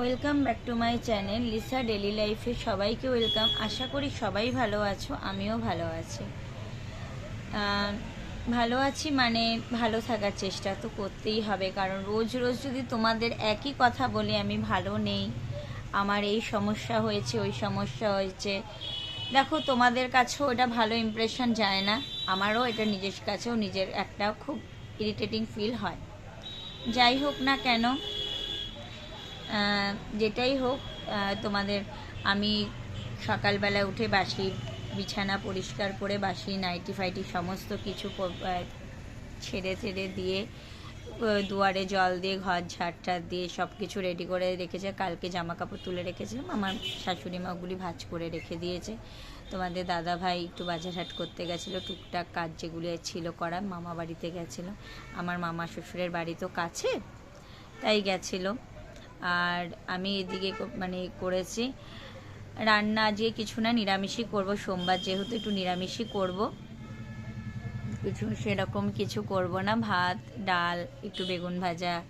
Welcome back to my channel Lisa daily লাইফে সবাইকে welcome. আশা করি সবাই ভালো আছো, আমিও ভালো আছি। ভালো আছি মানে ভালো থাকার চেষ্টা তো করতেই হবে, কারণ রোজ রোজ যদি তোমাদের একই কথা বলি, আমি ভালো নেই। আমার এই সমস্যা হয়েছে, ওই সমস্যা হয়েছে। দেখো, তোমাদের কাছেও এটা ভালো ইমপ্রেশন যায় না, আমারও এটা নিজের কাছেও নিজের একটা খুব ইরিটেটিং ফিল হয়। যাই হোক না কেন যেটাই হোক তোমাদের, আমি সকালবেলা উঠে বাসি বিছানা পরিষ্কার করে, বাসি নাইটি ফাইটি সমস্ত কিছু ছেড়ে ছেড়ে দিয়ে দুয়ারে জল দিয়ে, ঘর ঝাড়টার দিয়ে সব কিছু রেডি করে রেখেছে। কালকে জামা কাপড় তুলে রেখেছিলাম, আমার শাশুড়ি মা ওগুলি ভাঁজ করে রেখে দিয়েছে। তোমাদের দাদা ভাই একটু বাজারহাট করতে গেছিল, টুকটাক কাজ যেগুলি ছিল করার, মামা বাড়িতে গেছিল। আমার মামা শ্বশুরের বাড়ি তো কাছে, তাই গেছিল। আর আমি এদিকে মানে করেছি। রান্না আজকে কিছু না, নিরামিষই করব। সোমবার যেহেতু একটু নিরামিষই করব। কিছু সেরকম কিছু করব না। ভাত, ডাল, একটু বেগুন ভাজা,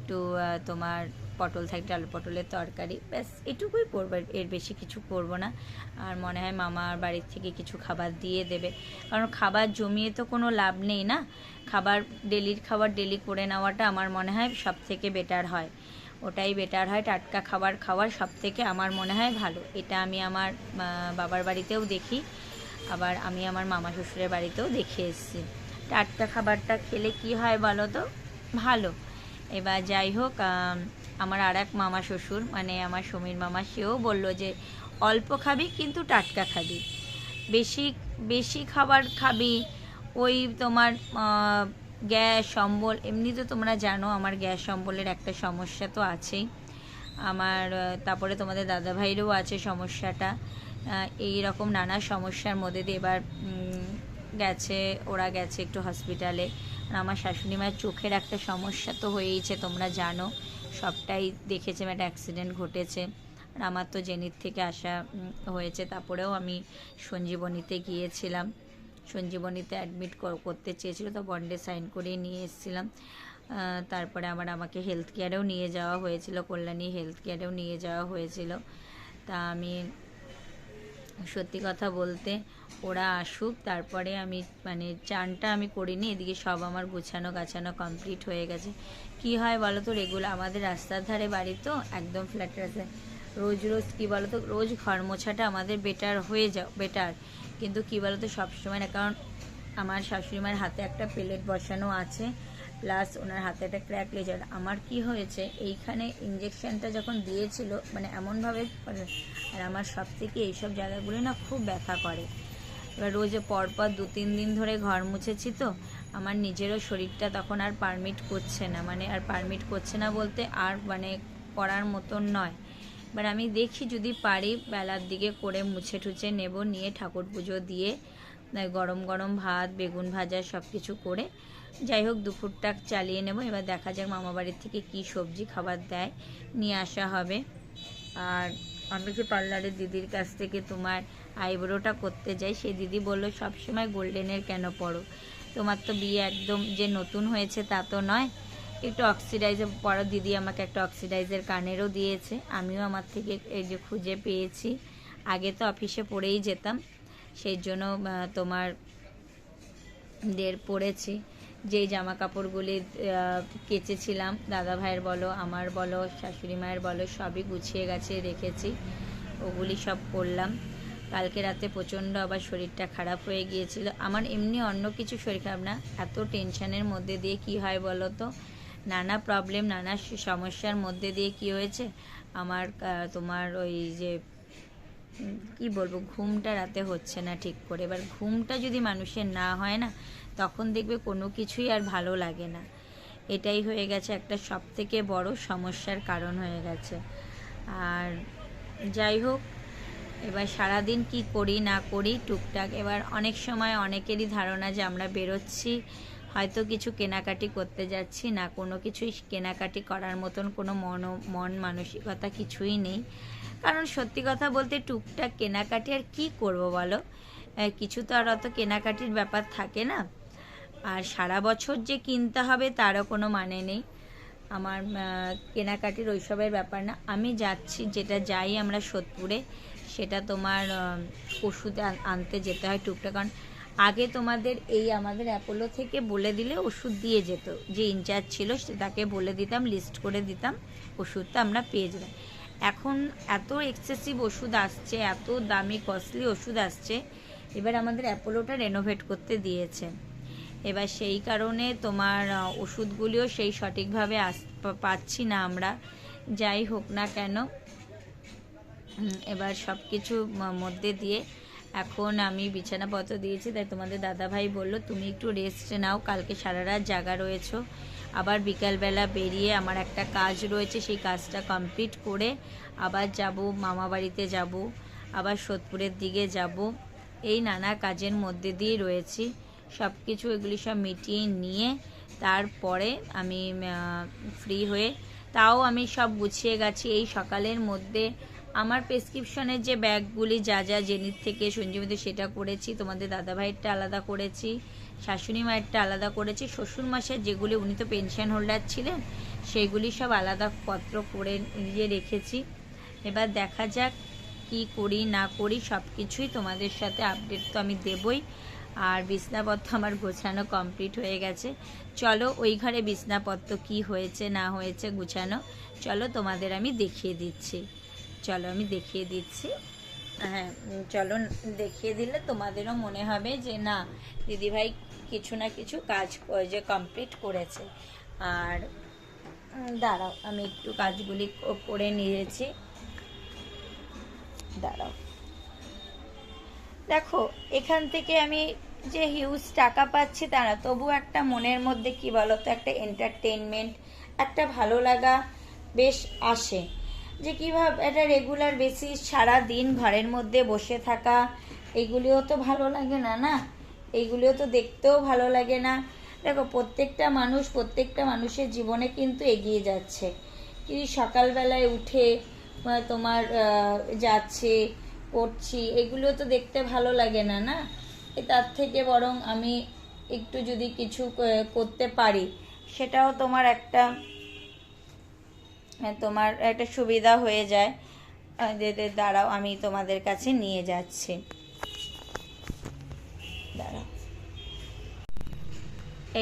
একটু তোমার পটল থাকবে আলু পটলের তরকারি। ব্যাস, এটুকুই করব। এর বেশি কিছু করব না। আর মনে হয় মামার বাড়ির থেকে কিছু খাবার দিয়ে দেবে। কারণ খাবার জমিয়ে তো কোনো লাভ নেই না। খাবার, ডেলির খাবার ডেলি করে নেওয়াটা আমার মনে হয় সব থেকে বেটার হয়। ওটাই বেটার হয়। টাটকা খাবার খাওয়ার সব থেকে আমার মনে হয় ভালো। এটা আমি আমার বাবার বাড়িতেও দেখি। আবার আমি আমার মামা শ্বশুরের বাড়িতেও দেখে এসেছি। টাটকা খাবারটা খেলে কি হয় বলো তো? ভালো। এবার যাই হোক আমার আর এক মামা শ্বশুর মানে আমার সমীর মামা, সেও বলল যে, অল্প খাবি কিন্তু টাটকা খাবি। বেশি বেশি খাবার খাবি। ওই তোমার গ্যাস অম্বল এমনি তো তোমরা জানো আমার গ্যাস অম্বলের একটা সমস্যা তো আছেই। আমার তারপরে তোমাদের দাদাভাইয়েরও আছে সমস্যাটা। এই রকম নানা সমস্যার মধ্যে দিয়ে এবার গেছে, ওরা গেছে একটু হসপিটালে আমার শাশুড়ি মায়ের চোখের একটা সমস্যা তো হয়েইছে, তোমরা জানো। সবটাই দেখেছে একটা অ্যাক্সিডেন্ট ঘটেছে। আর আমার তো জেনিত থেকে আসা হয়েছে। তারপরেও আমি সঞ্জীবনীতে গিয়েছিলাম। সঞ্জীবনীতে অ্যাডমিট করতে চেয়েছিল, তো বন্ডে সাইন করিয়ে নিয়ে এসেছিলাম। তারপরে আবার আমাকে হেলথ কেয়ারেও নিয়ে যাওয়া হয়েছিল, কল্যাণী হেলথ কেয়ারেও নিয়ে যাওয়া হয়েছিল। তা আমি সত্যি কথা বলতে ওরা আসুক, তারপরে আমি মানে চানটা আমি করিনি, এদিকে সব আমার গুছানো গাছানো কমপ্লিট হয়ে গেছে। কি হয় বলো তো রেগুলার আমাদের রাস্তার ধারে বাড়ি তো, একদম ফ্ল্যাট রাস্তায়। রোজ রোজ কী বলো তো রোজ ঘর মোছাটা আমাদের বেটার হয়ে যাও বেটার কিন্তু কী বলো তো সবসময় না, কারণ আমার শাশুড়ি মায়ের হাতে একটা প্লেট বসানো আছে, প্লাস ওনার হাতে একটা ক্র্যাক লেজার আমার কি হয়েছে, এইখানে ইঞ্জেকশনটা যখন দিয়েছিল মানে এমনভাবে আর আমার সব থেকে এইসব জায়গাগুলো না খুব ব্যথা করে। এবার রোজে পরপর দু তিন দিন ধরে ঘর মুছেছি তো, আমার নিজেরও শরীরটা তখন আর পারমিট করছে না মানে আর পারমিট করছে না বলতে আর মানে করার মতন নয়। এবার আমি দেখি যদি পারি, বেলার দিকে করে মুছে টুছে নেব, নিয়ে ঠাকুর পুজো দিয়ে গরম গরম ভাত, বেগুন ভাজা সব কিছু করে। যাই হোক, দুপুরটা চালিয়ে নেব। এবার দেখা যাক মামা বাড়ির থেকে কি সবজি, খাবার দেয়, নিয়ে আসা হবে। আর আমি যে পার্লারের দিদির কাছ থেকে তোমার আইব্রোটা করতে যাই? সেই দিদি বলল, সবসময় গোল্ডেনের কেন পড়ো? তোমার তো বিয়ে একদম যে নতুন হয়েছে তা তো নয়। একটু অক্সিডাইজার পরো দিদি আমাকে একটা অক্সিডাইজার কানেরও দিয়েছে। আমিও আমার থেকে এই যে খুঁজে পেয়েছি। আগে তো অফিসে পড়েই যেতাম। সেই জন্য তোমার দের পড়েছি। যেই জামা কাপড়গুলি কেচেছিলাম, দাদা ভাইয়ের বলো, আমার বলো, শাশুড়ি মায়ের বলো, সবই গুছিয়ে গেছে রেখেছি। ওগুলি সব করলাম কালকে রাতে প্রচণ্ড আবার শরীরটা খারাপ হয়ে গিয়েছিল। আমার এমনি অন্য কিছু শরীর খারাপ না। এত টেনশনের মধ্যে দিয়ে কি হয় বলো তো? নানা প্রবলেম নানা সমস্যার মধ্যে দিয়ে কি হয়েছে? আমার তোমার ওই যে কি বলব, ঘুমটা রাতে হচ্ছে না ঠিক করে। এবার ঘুমটা যদি মানুষের না হয় না, তখন দেখবে কোনো কিছুই আর ভালো লাগে না। এটাই হয়ে গেছে একটা সব থেকে বড় সমস্যার কারণ হয়ে গেছে। আর যাই হোক, এবার সারাদিন কি করি না করি, টুকটাক, এবার অনেক সময় অনেকেরই ধারণা যে আমরা বেরোচ্ছি হয়তো কিছু কেনাকাটি করতে যাচ্ছি না, কোনো কিছুই কেনাকাটি করার মতন কোনো মন মন মানসিকতা কিছুই নেই। কারণ সত্যি কথা বলতে টুকটাক কেনাকাটি, আর কি করব বলো? কিছু তো আর অত কেনাকাটির ব্যাপার থাকে না। আর সারা বছর যে কিনতে হবে তারও কোনো মানে নেই। আমার কেনাকাটির ওইসবের ব্যাপার না। আমি যাচ্ছি, যেটা যাই আমরা সোদপুরে, সেটা তোমার ওষুধ আনতে যেতে হয় টুকটাক। কারণ আগে তোমাদের এই আমাদের অ্যাপোলো থেকে বলে দিলে ওষুধ দিয়ে যেত। যে ইনচার্জ ছিল, সে তাকে বলে দিতাম লিস্ট করে দিতাম, ওষুধটা আমরা পেয়ে যেতাম। এখন এত এক্সেসিভ ওষুধ আসছে, এত দামি কস্টলি ওষুধ আসছে, এবার আমাদের অ্যাপোলোটা রেনোভেট করতে দিয়েছে। এবার সেই কারণে তোমার ওষুধগুলিও সেই সঠিকভাবে আস পাচ্ছি না আমরা। যাই হোক না কেন এবার সব কিছু মধ্যে দিয়ে এখন আমি বিছানাপত্র দিয়েছি, তাই তোমাদের দাদাভাই বলল, তুমি একটু রেস্ট নাও, কালকে সারা রাত জাগা রয়েছো। আবার বিকালবেলা বেরিয়ে আমার একটা কাজ রয়েছে, সেই কাজটা কমপ্লিট করে আবার যাব মামা বাড়িতে যাব, আবার সোদপুরের দিকে যাব। এই নানা কাজের মধ্যে দিয়ে রয়েছি। সব কিছু এগুলি সব মিটিয়ে নিয়ে তারপরে আমি ফ্রি হয়ে, তাও আমি সব গুছিয়ে গেছি। এই সকালের মধ্যে আমার প্রেসক্রিপশনের যে ব্যাগগুলি যা যা জেনির থেকে সঞ্জীবিতে সেটা করেছি, তোমাদের দাদাভাইয়েরটা আলাদা করেছি শাশুড়ি মায়েরটা আলাদা করেছি শ্বশুর মাসের যেগুলি উনি তো পেনশন হোল্ডার ছিলেন, সেইগুলি সব আলাদা পত্র করে নিয়ে রেখেছি। এবার দেখা যাক কি করি, না করি সব কিছুই তোমাদের সাথে আপডেট তো আমি দেবই। আর বিছনাপত্র আমার গোছানো কমপ্লিট হয়ে গেছে। চলো ওই ঘরে বিছনাপত্র কি হয়েছে, না হয়েছে গুছানো, চলো তোমাদের আমি দেখিয়ে দিচ্ছি। চলো, আমি দেখিয়ে দিচ্ছি। হ্যাঁ চলো, দেখিয়ে দিলে তোমাদেরও মনে হবে যে, না, দিদিভাই কিছু না কিছু কাজ যে কমপ্লিট করেছে। আর দাঁড়াও, আমি একটু কাজগুলি করে নিয়েছি। দাঁড়াও। দেখো, এখান থেকে আমি যে হিউজ টাকা পাচ্ছি তা না, তবু একটা মনের মধ্যে কি বলতো, একটা এন্টারটেনমেন্ট একটা ভালো লাগা বেশ আসে। যে কীভাবে একটা রেগুলার বেসিস সারা দিন ঘরের মধ্যে বসে থাকা এইগুলিও তো ভালো লাগে না না? এইগুলিও তো দেখতেও ভালো লাগে না। দেখো, প্রত্যেকটা মানুষ প্রত্যেকটা মানুষের জীবনে কিন্তু এগিয়ে যাচ্ছে। কি সকালবেলায় উঠে তোমার যাচ্ছে করছি এগুলো তো দেখতে ভালো লাগে না না? তার থেকে বরং আমি একটু যদি কিছু করতে পারি, সেটাও তোমার একটা তোমার একটা সুবিধা হয়ে যায়। যে দাঁড়াও, আমি তোমাদের কাছে নিয়ে যাচ্ছি।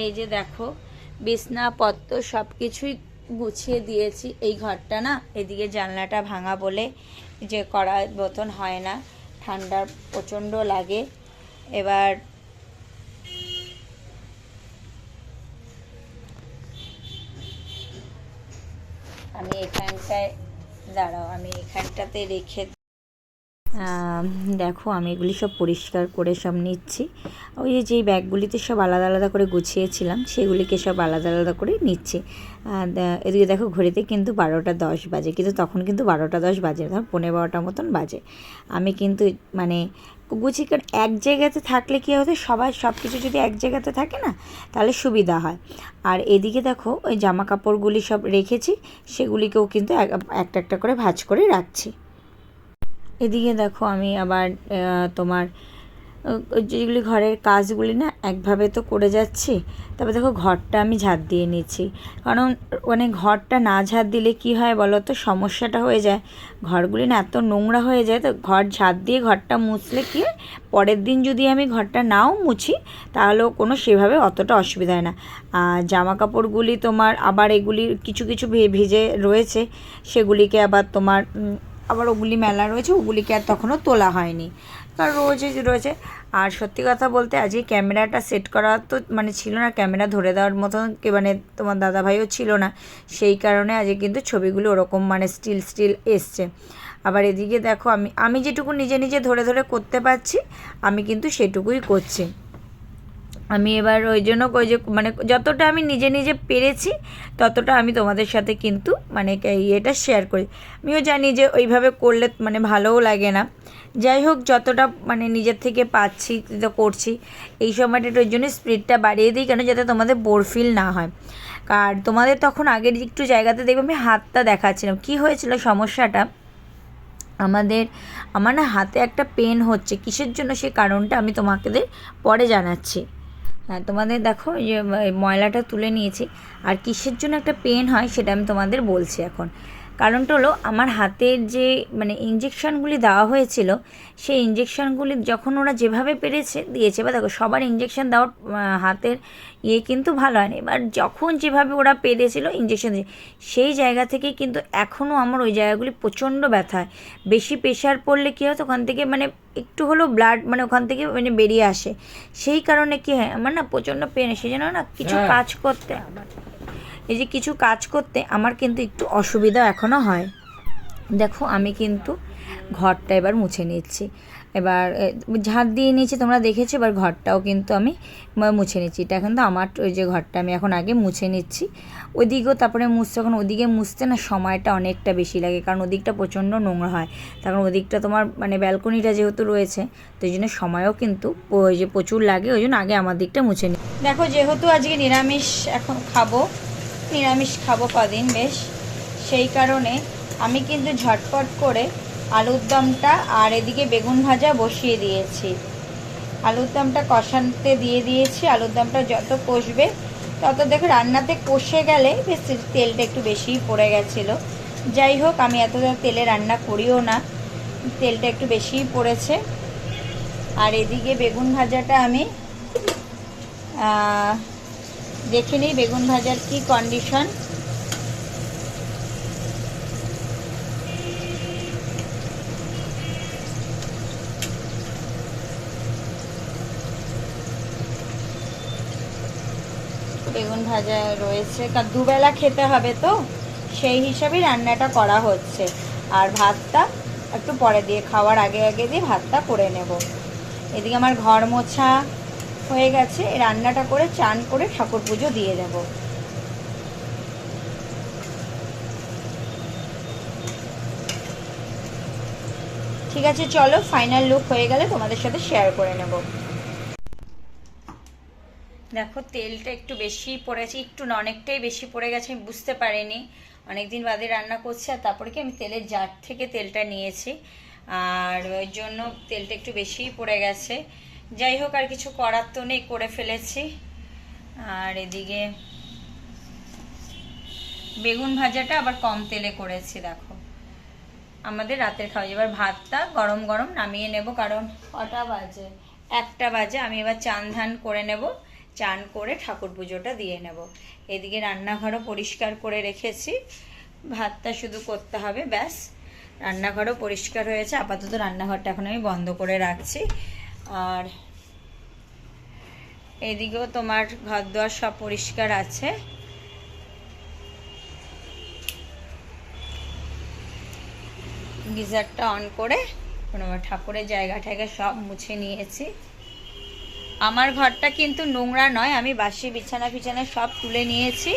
এই যে দেখো, বিছনাপত্র সব কিছুই গুছিয়ে দিয়েছি। এই ঘরটা না, এদিকে জানলাটা ভাঙা বলে যে করা মতন হয় না। ঠান্ডা প্রচণ্ড লাগে। এবার আমি এখানটায়, দাঁড়াও, আমি এখানটাতে রেখে দেখো, আমি এগুলি সব পরিষ্কার করে সব নিচ্ছি। ওই যে যেই ব্যাগগুলিতে সব আলাদা আলাদা করে গুছিয়েছিলাম, সেগুলিকে সব আলাদা আলাদা করে নিচ্ছি। এদিকে দেখো, ঘড়িতে কিন্তু বারোটা দশ বাজে, কিন্তু তখন কিন্তু বারোটা দশ বাজে ধর পনেরো বারোটার মতন বাজে। আমি কিন্তু মানে গুছিয়ে কারণ এক জায়গাতে থাকলে কী হতো সবাই সব কিছু যদি এক জায়গাতে থাকে না, তাহলে সুবিধা হয়। আর এদিকে দেখো, ওই জামা কাপড়গুলি সব রেখেছি, সেগুলিকেও কিন্তু এক- একটা একটা করে ভাঁজ করে রাখছি। এদিকে দেখো আমি আবার তোমার যেগুলি ঘরের কাজগুলি না একভাবে তো করে যাচ্ছি। তবে দেখো ঘরটা আমি ঝাড় দিয়ে নিচ্ছি কারণ মানে ঘরটা না ঝাড় দিলে কি হয় বলো তো? সমস্যাটা হয়ে যায়। ঘরগুলি না এত নোংরা হয়ে যায় তো ঘর ঝাড় দিয়ে ঘরটা মুছলে কি পরের দিন যদি আমি ঘরটা নাও মুছি, তাহলেও কোনো সেভাবে অতটা অসুবিধা হয় না। জামা কাপড়গুলি তোমার আবার এগুলি কিছু কিছু ভিজে রয়েছে। সেগুলিকে আবার তোমার আবার ওগুলি মেলা রয়েছে, ওগুলিকে আর তখনও তোলা হয়নি। কারণ রোজই রয়েছে। আর সত্যি কথা বলতে আজকে ক্যামেরাটা সেট করা তো মানে ছিল না, ক্যামেরা ধরে দেওয়ার মতন কে মানে তোমার দাদাভাইও ছিল না। সেই কারণে আজকে কিন্তু ছবিগুলো ওরকম মানে স্টিল স্টিল এসছে। আবার এদিকে দেখো আমি আমি যেটুকু নিজে নিজে ধরে ধরে করতে পারছি, আমি কিন্তু সেটুকুই করছি। আমি এবার ওই জন্য ওই যে মানে যতটা আমি নিজে নিজে পেরেছি, ততটা আমি তোমাদের সাথে কিন্তু মানে ইয়েটা শেয়ার করি। আমিও জানি যে ওইভাবে করলে মানে ভালোও লাগে না। যাই হোক, যতটা মানে নিজের থেকে পাচ্ছি, তো করছি, এই সময়টা ওই জন্য স্পিডটা বাড়িয়ে দিই কেন যাতে তোমাদের বোর ফিল না হয়। আর তোমাদের তখন আগের একটু জায়গাতে দেখবে আমি হাতটা দেখাচ্ছিলাম। কি হয়েছিল সমস্যাটা? আমাদের, আমার না হাতে একটা পেন হচ্ছে। কিসের জন্য সেই কারণটা আমি তোমাকে পরে জানাচ্ছি। হ্যাঁ তোমাদের দেখো যে ময়লাটা তুলে নিয়েছি। আর কিসের জন্য একটা পেন হয়, সেটা আমি তোমাদের বলছি এখন। কারণটা হলো আমার হাতের যে মানে ইঞ্জেকশনগুলি দেওয়া হয়েছিল সেই ইঞ্জেকশনগুলি যখন ওরা যেভাবে পেরেছে দিয়েছে বা দেখো সবার ইঞ্জেকশন দেওয়ার হাতের ইয়ে কিন্তু ভালো হয়নি। এবার যখন যেভাবে ওরা পেরেছিল ইঞ্জেকশন দিয়ে সেই জায়গা থেকে কিন্তু এখনও আমার ওই জায়গাগুলি প্রচণ্ড ব্যথা হয়। বেশি প্রেশার পড়লে কী হয় ওখান থেকে মানে একটু হলেও ব্লাড মানে ওখান থেকে মানে বেরিয়ে আসে। সেই কারণে কী হয় আমার না প্রচণ্ড পেন সেই জন্য না কিছু হ্যাঁ। কাজ করতে আমার এই যে কিছু কাজ করতে আমার কিন্তু একটু অসুবিধা এখনও হয়। দেখো, আমি কিন্তু ঘরটা এবার মুছে নিচ্ছি। এবার ঝাড় দিয়ে নিয়েছি, তোমরা দেখেছ? এবার ঘরটাও কিন্তু আমি মুছে নিচ্ছি। এটা কিন্তু আমার, ওই যে ঘরটা আমি এখন আগে মুছে নিচ্ছি। ওদিকেও তারপরে মুছতে, এখন ওদিকে মুছতে না সময়টা অনেকটা বেশি লাগে, কারণ ওদিকটা প্রচণ্ড নোংরা হয়। তখন ওদিকটা তোমার মানে ব্যালকনিটা যেহেতু রয়েছে, তো এই জন্য সময়ও কিন্তু ওই যে প্রচুর লাগে, ওই জন্য আগে আমার দিকটা মুছে নিই দেখো, যেহেতু আজকে নিরামিষ এখন খাব নিরামিষ খাব কদিন বেশ। সেই কারণে আমি কিন্তু ঝটপট করে আলুর দমটা আর এদিকে বেগুন ভাজা বসিয়ে দিয়েছি। আলুর দমটা কষাতে দিয়ে দিয়েছি। আলুর দমটা যত কষবে তত দেখো রান্নাতে কষে গেলে বেশ তেলটা একটু বেশিই পড়ে গেছিল। যাই হোক, আমি এতটা তেলে রান্না করিও না। তেলটা একটু বেশিই পড়েছে। আর এদিকে বেগুন ভাজাটা আমি দেখে নিই বেগুন ভাজার কি কন্ডিশন বেগুন ভাজা রয়েছে। কারণ দুবেলা খেতে হবে তো, সেই হিসাবেই রান্নাটা করা হচ্ছে। আর ভাতটা একটু পরে দিয়ে, খাওয়ার আগে আগে দিয়ে ভাতটা করে নেব। এদিকে আমার ঘর মোছা হয়ে গেছে রান্নাটা করে চান করে ঠাকুর পুজো দিয়ে দেব। ঠিক আছে, চলো ফাইনাল লুক হয়ে গেলে তোমাদের সাথে শেয়ার করে নেব। দেখো, তেলটা একটু বেশি পড়েছে, একটু না, অনেকটাই বেশি পড়ে গেছে, আমি বুঝতে পারিনি। অনেকদিন বাদে রান্না করছি, আর তারপরে কি আমি তেলের জার থেকে তেলটা নিয়েছি। আর ওই জন্য তেলটা একটু বেশিই পড়ে গেছে। যাই হোক আর কিছু করার তো নেই, করে ফেলেছি। আর এদিকে বেগুন ভাজাটা আবার কম তেলে করেছি, দেখো। আমাদের রাতের খাওয়া এবার ভাতটা গরম গরম নামিয়ে নেব, কারণ কটা বাজে? একটা বাজে, আমি এবার চান ধান করে নেব, চান করে ঠাকুর পুজোটা দিয়ে নেব। এদিকে রান্নাঘরও পরিষ্কার করে রেখেছি। ভাতটা শুধু করতে হবে, ব্যাস। রান্নাঘরও পরিষ্কার হয়েছে। আপাতত রান্নাঘরটা এখন আমি বন্ধ করে রাখছি। আর এদিকেও তোমার ঘর দুয়ার সব পরিষ্কার আছে। গিজারটা অন করে আমার ঠাকুরের জায়গা ঠায়গা সব মুছে নিয়েছি। আমার ঘরটা কিন্তু নোংরা নয়, আমি বাসি বিছানা ফিছানা সব তুলে নিয়েছি,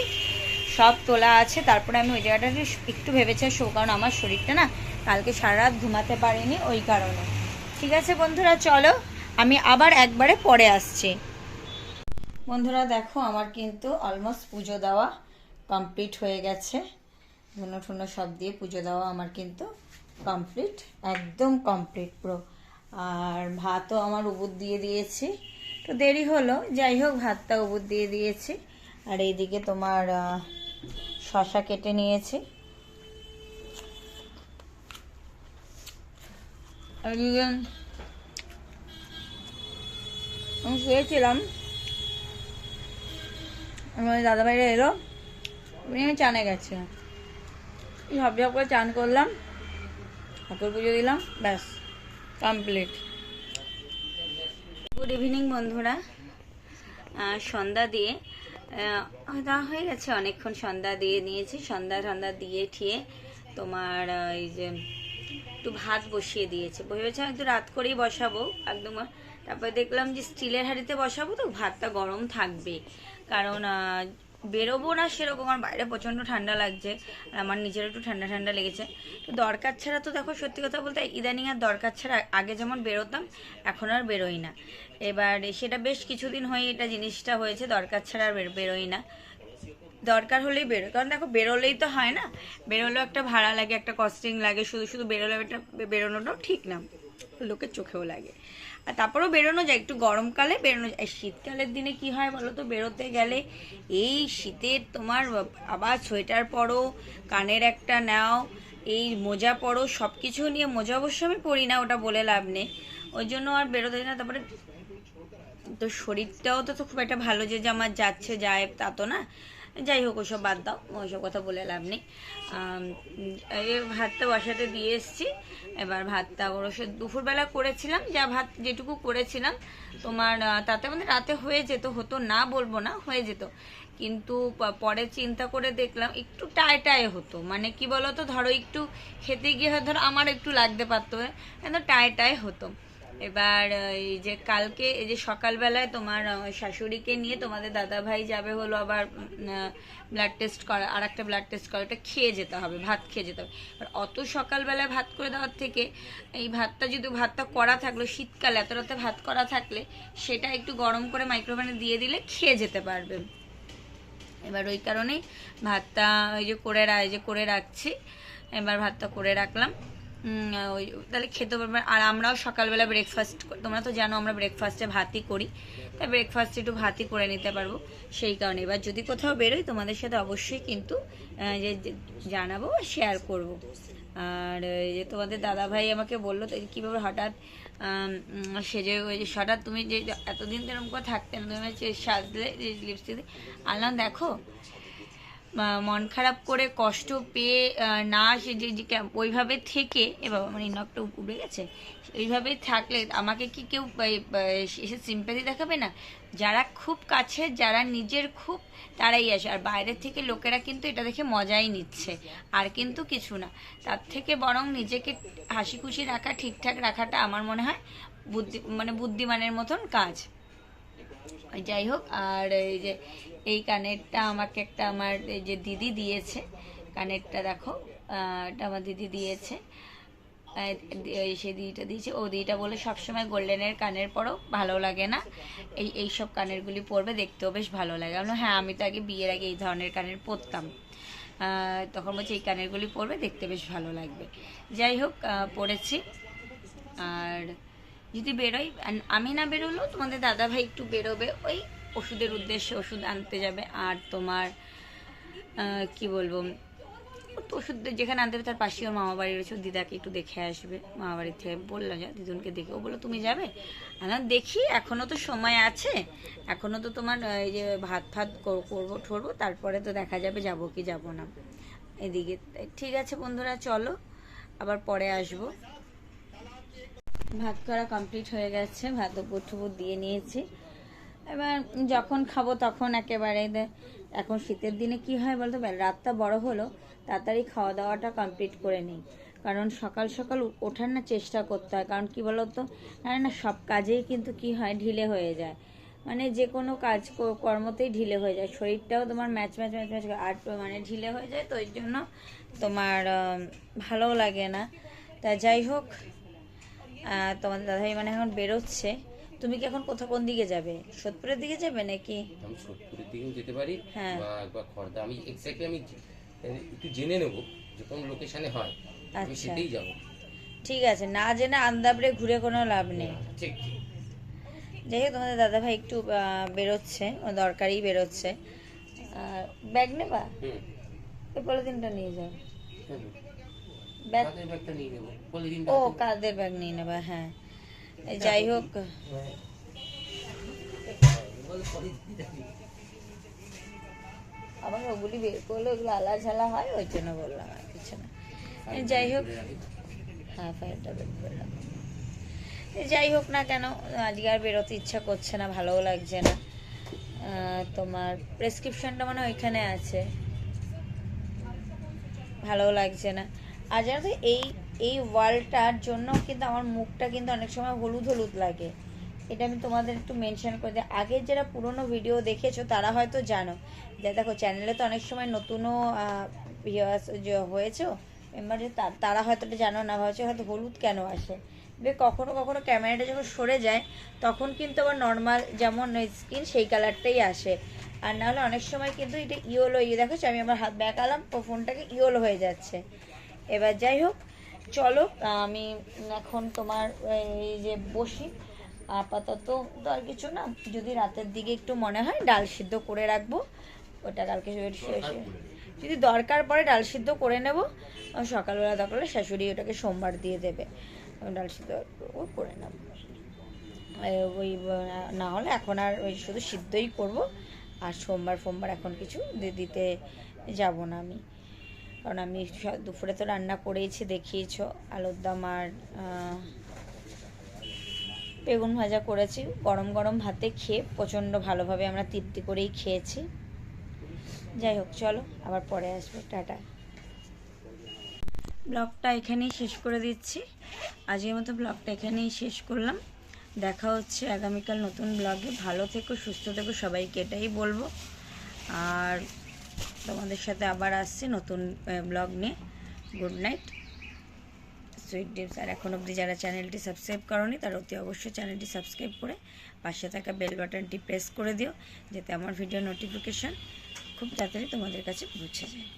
সব তোলা আছে। তারপরে আমি ওই জায়গাটা একটু ভেবেছি শো কারণ আমার শরীরটা না কালকে সারা রাত ঘুমাতে পারিনি ওই কারণে। ঠিক আছে বন্ধুরা, চলো আমি আবার একবারে পরে আসছি। বন্ধুরা দেখো, আমার কিন্তু অলমোস্ট পুজো দেওয়া কমপ্লিট হয়ে গেছে। ধুনো ঠুনো সব দিয়ে পুজো দেওয়া আমার কিন্তু কমপ্লিট একদম কমপ্লিট পুরো। আর ভাতও আমার উবুর দিয়ে দিয়েছি। তো দেরি হলো, যাই হোক, ভাতটা উবুর দিয়ে দিয়েছি। আর এইদিকে তোমার শশা কেটে নিয়েছি। আর আমি শুয়েছিলাম। আমার দাদাভাইরা এলো। উনি চানে গেছে। ঝপ ঝপ করে চান করলাম। ঠাকুর পুজো দিলাম, ব্যাস কমপ্লিট গুড ইভিনিং বন্ধুরা। সন্ধ্যা দিয়ে দেওয়া হয়ে গেছে অনেকক্ষণ সন্ধ্যা দিয়ে নিয়েছি। সন্ধ্যা সন্ধ্যা দিয়ে ঠিয়ে তোমার এই যে একটু ভাত বসিয়ে দিয়েছে। ভেবেছিলাম একটু রাত করেই বসাবো। একদম তারপরে দেখলাম যে স্টিলের হাঁড়িতে বসাবো তো, ভাতটা গরম থাকবে। কারণ বেরোবো না সেরকম আমার বাইরে প্রচণ্ড ঠান্ডা লাগছে, আর আমার নিজের একটু ঠান্ডা ঠান্ডা লেগেছে। তো দরকার ছাড়া তো দেখো, সত্যি কথা বলতে ইদানিং আর দরকার ছাড়া আগে যেমন বেরোতাম, এখন আর বেরোই না। এবার সেটা বেশ কিছুদিন হয়ে এটা জিনিসটা হয়েছে, দরকার ছাড়া আর বেরোই না। দরকার হলেই বেরোয় কারণ দেখো, বেরোলেই তো হয় না। বেরোলেও একটা ভাড়া লাগে, একটা কস্টিং লাগে, শুধু শুধু বেরোলে একটা বেরোনোটাও ঠিক না, লোকের চোখেও লাগে। আর তারপরেও বেরোনো যায়, একটু গরমকালে বেরোনো যায়। শীতকালের দিনে কি হয় বলো তো, বেরোতে গেলে এই শীতের তোমার আবার সোয়েটার পরো, কানের একটা নাও, এই মোজা পরো সব কিছু নিয়ে মোজা অবশ্য আমি পরি না, ওটা বলে লাভ নেই। ওই জন্য আর বেরোতে না, তারপরে তো শরীরটাও তো খুব একটা ভালো যে আমার যাচ্ছে, যায়, তা তো না। যাই হোক, ওসব বাদ দাও ওইসব কথা বলে লাভ নেই। ভাতটা বসাতে দিয়ে এসছি। এবার ভাতটা অবশ্য দুপুরবেলা করেছিলাম, যা ভাত যেটুকু করেছিলাম, তোমার তাতে মানে রাতে হয়ে যেত, হতো না বলব না, হয়ে যেত। কিন্তু পরে চিন্তা করে দেখলাম, একটু টায় টায় হতো। মানে কি বলতো, ধরো একটু খেতে গিয়ে ধরো আমার একটু লাগতে পারতো কিন্তু টায় টায় হতো। এবার এই যে কালকে, এই যে সকালবেলায় তোমার শাশুড়িকে নিয়ে তোমাদের দাদা ভাই যাবে হলো আবার ব্লাড টেস্ট করা আর একটা ব্লাড টেস্ট করা, ওটা খেয়ে যেতে হবে, ভাত খেয়ে যেতে হবে। অত সকালবেলায় ভাত করে দেওয়ার থেকে, এই ভাতটা যদি ভাতটা করা থাকল, শীতকালে, এত রাতে ভাত করা থাকলে, সেটা একটু গরম করে মাইক্রোওভেনে দিয়ে দিলে খেয়ে যেতে পারবে। এবার ওই কারণেই ভাতটা ওই যে করে এই যে করে রাখছি, এবার ভাতটা করে রাখলাম। ওই, তাহলে খেতে পারবে আর আমরাও সকালবেলা ব্রেকফাস্ট তোমরা তো জানো আমরা ব্রেকফাস্টে ভাতই করি। তাই ব্রেকফাস্টে একটু ভাতই করে নিতে পারব সেই কারণে। এবার যদি কোথাও বেরোই, তোমাদের সাথে অবশ্যই কিন্তু যে জানাব শেয়ার করব। আর যে, তোমাদের দাদা ভাই আমাকে বলল কীভাবে হঠাৎ সেজে ওই যে, হঠাৎ তুমি যে এতদিন এরকম করে থাকতে না, তুমি সাজলে লিপস্টিক আনলাম দেখো মন খারাপ করে কষ্ট পেয়ে না সে যে ওইভাবে থেকে, এ বাবা আমার নখটা উবে গেছে, এইভাবে থাকলে আমাকে কি কেউ এসে সিম্পাতি দেখাবে না? যারা খুব কাছে, যারা নিজের খুব, তারাই আসে। আর বাইরের থেকে লোকেরা কিন্তু এটা দেখে মজাই নিচ্ছে। আর কিন্তু কিছু না। তার থেকে বরং নিজেকে হাসি খুশি রাখা, ঠিকঠাক রাখাটা আমার মনে হয় বুদ্ধি মানে বুদ্ধিমানের মতন কাজ। যাই হোক, আর এই যে এই কানেরটা আমাকে একটা আমার এই যে দিদি দিয়েছে। কানেরটা দেখো এটা আমার দিদি দিয়েছে। সেই দিদিটা দিয়েছে। ও দিদিটা বলে সবসময় গোল্ডেনের কানের পরও ভালো লাগে না। এই এই সব কানেরগুলি পরবে, দেখতেও বেশ ভালো লাগে। আমি হ্যাঁ আমি তো আগে বিয়ের আগে এই ধরনের কানের পরতাম। তখন বলছে, এই কানেরগুলি পরবে, দেখতে বেশ ভালো লাগবে। যাই হোক পরেছি। আর যদি বেরোই আমি না বেরোলেও তোমাদের দাদা ভাই একটু বেরোবে, ওই ওষুধের উদ্দেশ্যে ওষুধ আনতে যাবে। আর তোমার কি বলব? তো ওষুধ যেখানে আনতে হবে তার পাশেই ওর মামা বাড়ি রয়েছে। দিদাকে একটু দেখে আসবে। মামা বাড়ি থেকে বললাম যা দিদুনকে দেখে। ও বলল, তুমি যাবে? আমি দেখি, এখনও তো সময় আছে। এখনও তো তোমার এই যে ভাত ফাত করব, ঠরবো, তারপরে তো দেখা যাবে যাব কি যাব না। এদিকে, ঠিক আছে বন্ধুরা, চলো, আবার পরে আসব। ভাত করা কমপ্লিট হয়ে গেছে। ভাত উপর দিয়ে নিয়েছি। এবার যখন খাব তখন একেবারে এখন শীতের দিনে কি হয় বলতো? রাতটা বড় হলো তাড়াতাড়ি খাওয়া দাওয়াটা কমপ্লিট করে নিই। কারণ সকাল সকাল ওঠার না চেষ্টা করতে হয়। কারণ কি বলতো? না না সব কাজেই কিন্তু কি হয়? ঢিলে হয়ে যায়। মানে যে কোনো কাজ কর্মতেই ঢিলে হয়ে যায়। শরীরটাও তোমার ম্যাচ ম্যাচ ম্যাচ ম্যাচ আর মানে ঢিলে হয়ে যায় তো ওই জন্য তোমার ভালোও লাগে না। তা যাই হোক আহ, তোমাদের দাদাভাই মানে এখন বেরোচ্ছে। তুমি কি এখন কোথাও কোন দিকে যাবে? সোদপুরের দিকে যাবে নাকি? আমি সোদপুরের দিকেও যেতে পারি হ্যাঁ। বা একবার খড়দা আমি এক্স্যাক্টলি আমি একটু জেনে নেব যে কোন লোকেশনে হয়। আমি আচ্ছা। সেটাই যাব। ঠিক আছে না জেনে আন্দাবরে ঘুরে কোনো লাভ নেই। ঠিক যাই হোক তোমাদের দাদাভাই একটু বেরোচ্ছে ও দরকারি বেরোচ্ছে। ব্যাগ নেবা? এই পলিথিনটা নিয়ে যাও। ব্যাগ ও কাদের ব্যাগ নিয়ে নেবা হ্যাঁ। যাই হোক। আবার ওগুলি বের করলে ওগুলো আলা ঝালা হয়, ওই জন্য বললাম আর কিছু না। যাই হোক। হ্যাঁ ফাইলটা বের করে রাখো। এই যাই হোক না কেন, আজকে আর বেরোতে ইচ্ছা করছে না, ভালোও লাগছে না। তোমার প্রেসক্রিপশনটা মানে ওইখানে আছে। ভালোও লাগছে না। আর এই এই ওয়ালটার জন্য কিন্তু আমার মুখটা কিন্তু অনেক সময় হলুদ হলুদ লাগে। এটা আমি তোমাদের একটু মেনশন করে দিই। আগের যারা পুরনো ভিডিও দেখেছ, তারা হয়তো জানো যে দেখো চ্যানেলে তো অনেক সময় নতুনও ভিউয়ার্স যে হয়েছে মেম্বার তারা হয়তো এটা জানো না, ভাবছে হয়তো হলুদ কেন আসে? বে কখনো কখনো ক্যামেরাটা যখন সরে যায়, তখন কিন্তু আবার নর্মাল যেমন স্কিন সেই কালারটাই আসে। আর নাহলে অনেক সময় কিন্তু এটা ইয়োলো ইয়ে দেখো আমি আমার হাত ব্যাকালাম ও ফোনটাকে ইয়োলো হয়ে যাচ্ছে। এবার যাই হোক চলো আমি এখন তোমার এই যে বসি। আপাতত তো আর কিছু না যদি রাতের দিকে একটু মনে হয় ডাল সিদ্ধ করে রাখব। ওটা কালকে শেষে যদি দরকার পড়ে ডাল সিদ্ধ করে নেব। সকালবেলা দরকার শাশুড়ি ওটাকে সোমবার দিয়ে দেবে। ডাল সিদ্ধ ও করে নেব। ওই না হলে এখন আর ওই শুধু সিদ্ধই করব। আর সোমবার ফোমবার এখন কিছু দিতে যাব না আমি। কারণ আমি দুপুরে তো রান্না করেইছি, দেখিয়েছো। আলুর দম আর বেগুন ভাজা করেছি। গরম গরম ভাতে খেয়ে প্রচণ্ড ভালোভাবে আমরা তৃপ্তি করেই খেয়েছি। যাই হোক, চলো, আবার পরে আসব। টাটা। ব্লগটা এখানেই শেষ করে দিচ্ছি। আজকের মতো ব্লগটা এখানেই শেষ করলাম। দেখা হচ্ছে আগামীকাল নতুন ব্লগে। ভালো থেকো, সুস্থ থেকো, সবাইকে এটাই বলব। আর তোমাদের সাথে আবার আসছি নতুন ব্লগ নিয়ে। গুড নাইট সুইট ডিপস আর এখন অবধি যারা চ্যানেলটি সাবস্ক্রাইব করনি, তারা অতি অবশ্যই চ্যানেলটি সাবস্ক্রাইব করে পাশে থাকা বেল বাটনটি প্রেস করে দিও, যাতে আমার ভিডিও নোটিফিকেশান খুব তাড়াতাড়ি তোমাদের কাছে পৌঁছে যায়।